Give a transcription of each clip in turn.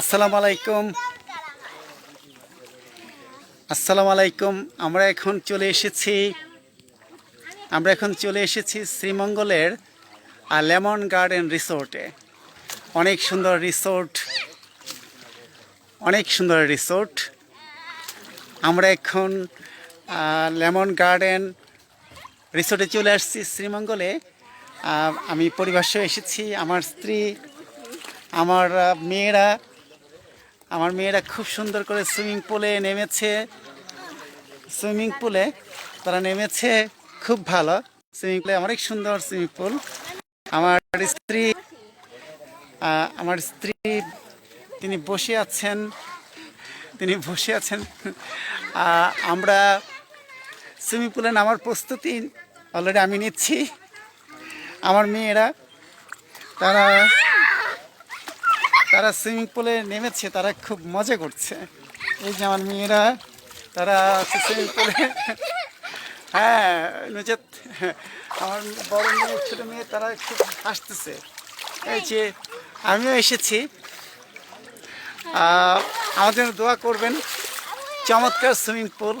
আসসালামু আলাইকুম। আসসালামু আলাইকুম। আমরা এখন চলে এসেছি, আমরা এখন চলে এসেছি শ্রীমঙ্গলের লেমন গার্ডেন রিসোর্টে। অনেক সুন্দর রিসোর্ট, অনেক সুন্দর রিসোর্ট। আমরা এখন লেমন গার্ডেন রিসোর্টে চলে আসছি শ্রীমঙ্গলে। আমি পরিবার এসেছি। আমার স্ত্রী, আমার মেয়েরা আমার মেয়েরা খুব সুন্দর করে সুইমিং পুলে নেমেছে। সুইমিং পুলে তারা নেমেছে খুব ভালো। সুইমিং পুলে অনেক সুন্দর সুইমিং পুল। আমার স্ত্রী আমার স্ত্রী তিনি বসে আছেন, তিনি বসে আছেন। আমরা সুইমিং পুলে নামার প্রস্তুতি অলরেডি আমি নিচ্ছি। আমার মেয়েরা, তারা তারা সুইমিং পুলে নেমেছে, তারা খুব মজা করছে। এই যে আমার মেয়েরা, তারা সুইমিং পুলে হ্যাঁ নুজাত আমার বড় মেয়ে, ছোটো মেয়ে, তারা খুব হাসতেছে। এই যে আমিও এসেছি। জন্য দোয়া করবেন। চমৎকার সুইমিং পুল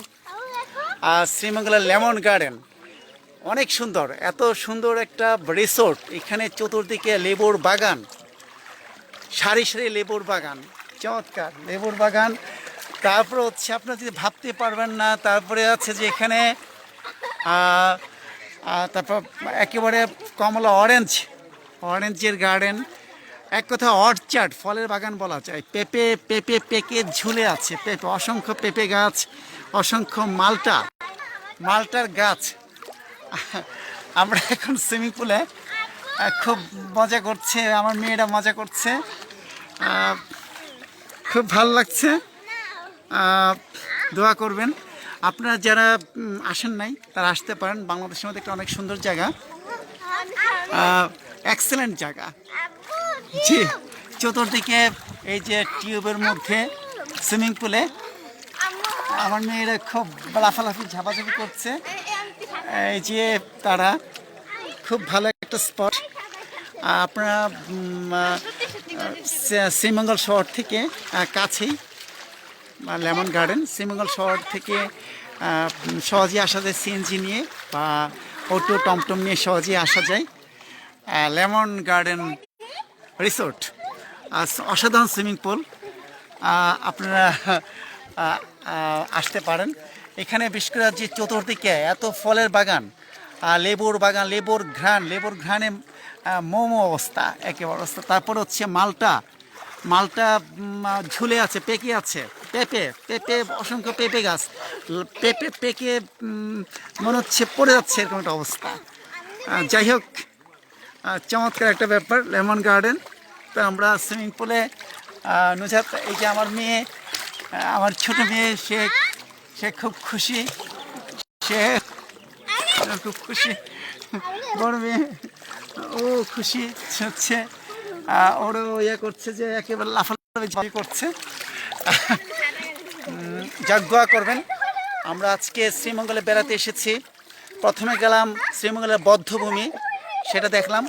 আর শ্রীমঙ্গলের লেমন গার্ডেন। অনেক সুন্দর, এত সুন্দর একটা রিসোর্ট এখানে চতুর্দিকে লেবুর বাগান। সারি সারি লেবুর বাগান, চমৎকার, লেবুর বাগান। তারপরে হচ্ছে আপনারা যদি ভাবতে পারবেন না, তারপরে আছে যে এখানে তারপর একেবারে কমলা অরেঞ্জ অরেঞ্জের গার্ডেন এক কথা অর্চার্ড ফলের বাগান বলা যায়। পেঁপে পেঁপে পেকে ঝুলে আছে। পেঁপে, অসংখ্য পেঁপে গাছ, অসংখ্য মালটা, মালটার গাছ। আমরা এখন সুইমিং পুলে খুব মজা করছে, আমার মেয়েরা মজা করছে। খুব ভালো লাগছে। দোয়া করবেন। আপনারা যারা আসেন নাই, তারা আসতে পারেন। বাংলাদেশের মধ্যে একটা অনেক সুন্দর জায়গা। এক্সেলেন্ট জায়গা। জি, চতুর্দিকে এই যে টিউবের মধ্যে, সুইমিং পুলে, আমার মেয়েরা খুব লাফালাফি, ঝাপাঝাপি করছে। এই যে তারা, খুব ভালো একটা স্পট আপনারা শ্রীমঙ্গল শহর থেকে কাছেই লেমন গার্ডেন। শ্রীমঙ্গল শহর থেকে আহ, উম, সহজে আসা যায় সিএনজি নিয়ে বা অটো টমটম নিয়ে সহজে আসা যায়। লেমন গার্ডেন রিসোর্ট অসাধারণ সুইমিং পুল। আপনারা আসতে পারেন। এখানে বিশেষ করে যে চতুর্দিকে এত ফলের বাগান লেবুর বাগান, লেবুর ঘ্রাণ, লেবুর ঘ্রাণে মোমো অবস্থা, একেবারে অবস্থা। তারপর হচ্ছে মালটা মালটা ঝুলে আছে, পেকে আছে, পেঁপে পেঁপে, অসংখ্য পেঁপে গাছ। পেঁপে পেকে মনে হচ্ছে পড়ে যাচ্ছে, এরকম একটা অবস্থা। যাই হোক চমৎকার একটা ব্যাপার, লেমন গার্ডেন। তো আমরা সুইমিং পুলে নুজাত, এই যে আমার মেয়ে আমার ছোট মেয়ে, সে সে খুব খুশি। সে খুব খুশি বড় ও খুশি হচ্ছে। ওরও ইয়ে করছে যে একেবারে লাফালাফি করছে। যাক, দোয়া করবেন। আমরা আজকে শ্রীমঙ্গলে বেড়াতে এসেছি। প্রথমে গেলাম শ্রীমঙ্গলের বদ্ধভূমি, সেটা দেখলাম।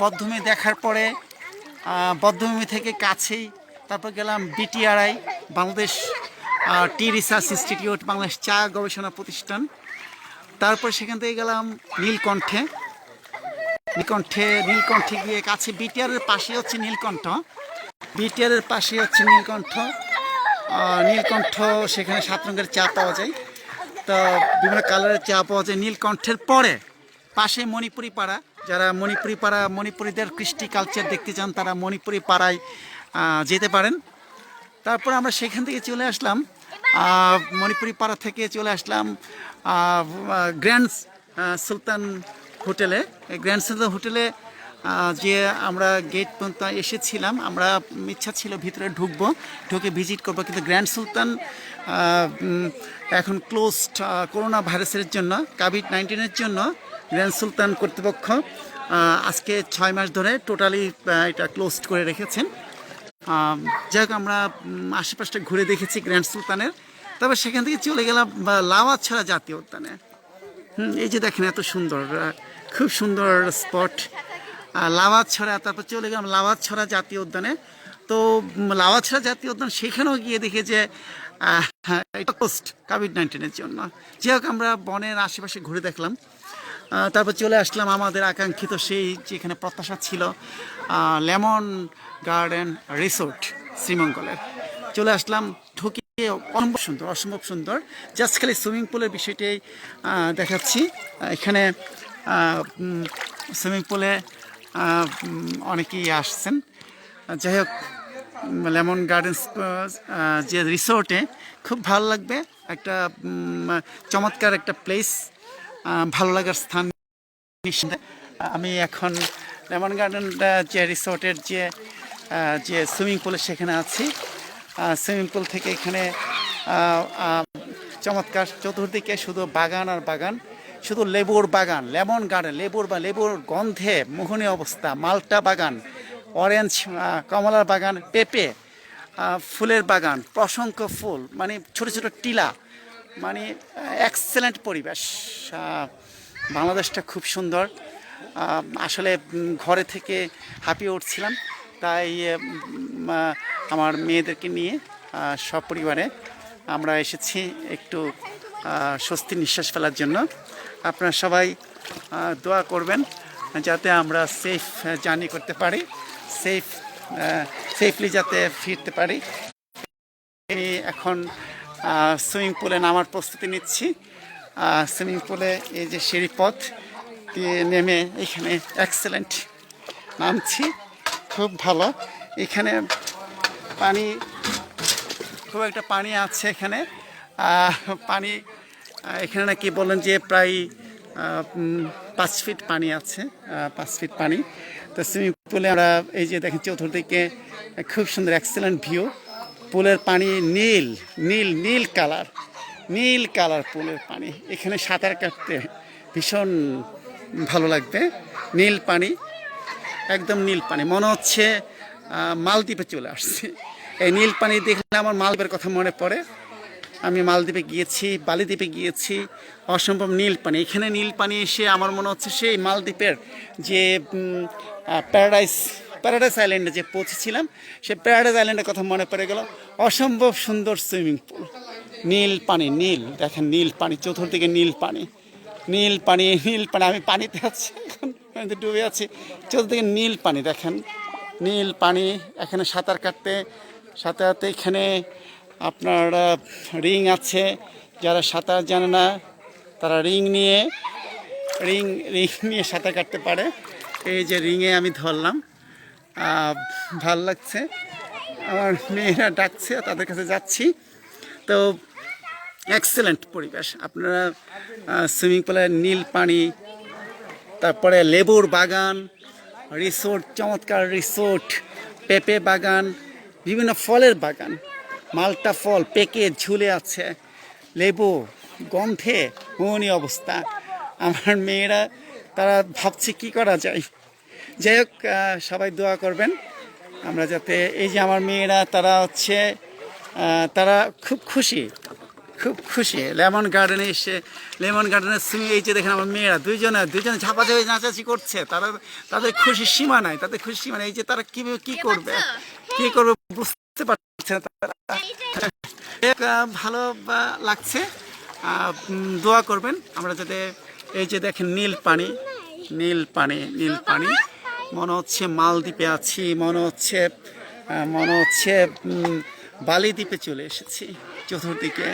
বদ্ধভূমি দেখার পরে বদ্ধভূমি থেকে কাছেই তারপর গেলাম BTRI, Bangladesh tea research institute, Bangladesh চা গবেষণা প্রতিষ্ঠান। তারপর সেখান থেকে গেলাম নীলকণ্ঠে। নীলকণ্ঠে নীলকণ্ঠে গিয়ে কাছে বিটিআরের পাশে হচ্ছে নীলকণ্ঠ। বিটিআরের পাশে হচ্ছে নীলকণ্ঠ। নীলকণ্ঠ সেখানে সাত রঙের চা পাওয়া যায়। তো বিভিন্ন কালারের চা পাওয়া যায় নীলকণ্ঠের পরে। পাশে মণিপুরি পাড়া যারা মণিপুরি পাড়া মণিপুরীদের কৃষ্টি কালচার দেখতে চান, তারা মণিপুরি পাড়ায় যেতে পারেন। তারপর আমরা সেখান থেকে চলে আসলাম। মণিপুরি পাড়া থেকে চলে আসলাম। গ্র্যান্ড সুলতান হোটেলে গ্র্যান্ড সুলতান হোটেলে যে আমরা গেট পর্যন্ত এসেছিলাম, আমরা ইচ্ছা ছিল ভিতরে ঢুকবো, ঢুকে ভিজিট করব, কিন্তু গ্র্যান্ড সুলতান এখন ক্লোজড করোনা ভাইরাসের জন্য কোভিড নাইন্টিনের জন্য গ্র্যান্ড সুলতান কর্তৃপক্ষ আজকে ছয় মাস ধরে টোটালি এটা ক্লোজড করে রেখেছেন। যাই হোক, আমরা আশেপাশটা ঘুরে দেখেছি গ্র্যান্ড সুলতানের। তবে সেখান থেকে চলে গেলাম বা, লাওয়াছড়া জাতীয় উদ্যানে। হুম, এই যে দেখেন এত সুন্দর খুব সুন্দর স্পট। লাওয়াছড়া তারপর চলে গেলাম লাওয়াছড়া জাতীয় উদ্যানে। তো উম, লাওয়াছড়া জাতীয় উদ্যান সেখানেও গিয়ে দেখি যে আহ, এটা কোভিড নাইন্টিনের জন্য। যে হোক আমরা বনের আশেপাশে ঘুরে দেখলাম। তারপর চলে আসলাম আমাদের আকাঙ্ক্ষিত সেই যেখানে প্রত্যাশা ছিল লেমন গার্ডেন রিসোর্ট শ্রীমঙ্গলের। চলে আসলাম ঢুকে অসম্ভব সুন্দর অসম্ভব সুন্দর। জাস্ট খালি সুইমিং পুলের বিষয়টাই দেখাচ্ছি। এখানে সুইমিং পুলে অনেকেই আসছেন। যাই হোক লেমন গার্ডেন্স যে রিসোর্টে খুব ভালো লাগবে। একটা চমৎকার একটা প্লেস ভালো লাগার স্থান। আমি এখন লেমন গার্ডেন যে রিসোর্টের যে যে সুইমিং পুলে সেখানে আছি। সুইমিং পুল থেকে এখানে চমৎকার চতুর্দিকে শুধু বাগান আর বাগান, শুধু লেবুর বাগান, লেমন গার্ডেন, লেবুর বা লেবুর গন্ধে মোহনীয় অবস্থা, মালটা বাগান অরেঞ্জ কমলার বাগান, পেঁপে ফুলের বাগান অসংখ্য ফুল মানে ছোট ছোট টিলা মানে এক্সেলেন্ট পরিবেশ। বাংলাদেশটা খুব সুন্দর। আসলে ঘরে থেকে হাঁপিয়ে উঠছিলাম। তাই আমার মেয়েদেরকে নিয়ে সপরিবারে আমরা এসেছি একটু স্বস্তি নিঃশ্বাস ফেলার জন্য। আপনারা সবাই দোয়া করবেন যাতে আমরা সেফ জার্নি করতে পারি সেফ সেফলি যাতে ফিরতে পারি। আমি এখন সুইমিং পুলে নামার প্রস্তুতি নিচ্ছি। সুইমিং পুলে এই যে সিঁড়ি পথ, দিয়ে নেমে এখানে এক্সেলেন্ট নামছি। খুব ভালো। এখানে পানি, খুব একটা পানি আছে এখানে। পানি এখানে নাকি বললেন যে প্রায় পাঁচ ফিট পানি আছে পাঁচ ফিট পানি। তো সুইমিং পুলে আমরা এই যে দেখেন চতুর্দিকে খুব সুন্দর এক্সেলেন্ট ভিউ পুলের পানি নীল নীল নীল কালার নীল কালার পুলের পানি। এখানে সাঁতার কাটতে ভীষণ ভালো লাগবে। নীল পানি। একদম নীল পানি। মনে হচ্ছে মালদ্বীপে চলে আসছি। এই নীল পানি দেখলে আমার মালদ্বীপের কথা মনে পড়ে। আমি মালদ্বীপে গিয়েছি, বালিদ্বীপে গিয়েছি। অসম্ভব নীল পানি। এখানে নীল পানি এসে আমার মনে হচ্ছে সেই মালদ্বীপের যে প্যারাডাইস প্যারাডাইস আইল্যান্ডে যে পৌঁছেছিলাম সে প্যারাডাইস আইল্যান্ডের কথা মনে পড়ে গেল। অসম্ভব সুন্দর সুইমিং পুল নীল পানি, নীল। দেখেন নীল পানি, চতুর্দিকে নীল পানি। নীল পানি নীল পানি, আমি পানিতে আছি এখন। আমি তো ডুবে আছি। চতুর্দিকে নীল পানি দেখেন। নীল পানি এখানে সাঁতার কাটতে, সাঁতারতে এখানে আপনার রিং আছে। যারা সাঁতার জানে না, তারা রিং নিয়ে, রিং রিং নিয়ে সাঁতার কাটতে পারে। এই যে রিংয়ে আমি ধরলাম। ভালো লাগছে। আমার মেয়েরা ডাকছে, তাদের কাছে যাচ্ছি। তো এক্সেলেন্ট পরিবেশ। আপনারা সুইমিং পুলের নীল পানি তারপরে লেবুর বাগান, রিসোর্ট, চমৎকার রিসোর্ট, পেঁপে বাগান, বিভিন্ন ফলের বাগান। মালটা ফল পেকে ঝুলে আছে। লেবু গন্ধে মোহনীয় অবস্থা। আমার মেয়েরা, তারা ভাবছে কি করা যায়। যাই হোক সবাই দোয়া করবেন। আমরা যাতে এই যে আমার মেয়েরা, তারা হচ্ছে তারা খুব খুশি। খুব খুশি। লেমন গার্ডেনে এসে লেমন গার্ডেনের সুইমিং এই যে দেখেন আমার মেয়েরা দুইজনে দুইজনে ঝাপাঝাপি নাচাচি করছে। তারা তাদের খুশির সীমা নাই তাদের খুশি সীমা নাই। এই যে তারা কীভাবে কী করবে? কী করবে বুঝতে পারছে না তারা। ভালো লাগছে দোয়া করবেন। আমরা যাতে এই যে দেখেন নীল পানি নীল পানি নীল পানি। মনে হচ্ছে মালদ্বীপে আছি মনে হচ্ছে মনে হচ্ছে বালি দ্বীপে চলে এসেছি, চতুর্দিকে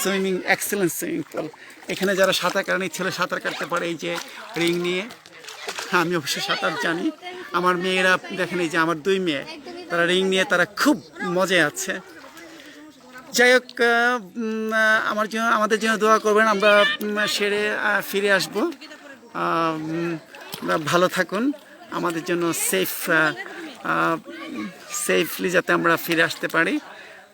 সুইমিং এক্সেলেন্ট সুইমিং পুল। এখানে যারা সাঁতার কাটানি ছেলে সাঁতার কাটতে পারে এই যে রিং নিয়ে। আমি অবশ্য সাঁতার জানি। আমার মেয়েরা দেখেন এই যে আমার দুই মেয়ে, তারা রিং নিয়ে তারা খুব মজায় আছে। যাই হোক আমার জন্য, আমাদের জন্য দোয়া করবেন, আমরা সেরে ফিরে আসব। ভালো থাকুন। আমাদের জন্য সেফ সেফলি যাতে আমরা ফিরে আসতে পারি।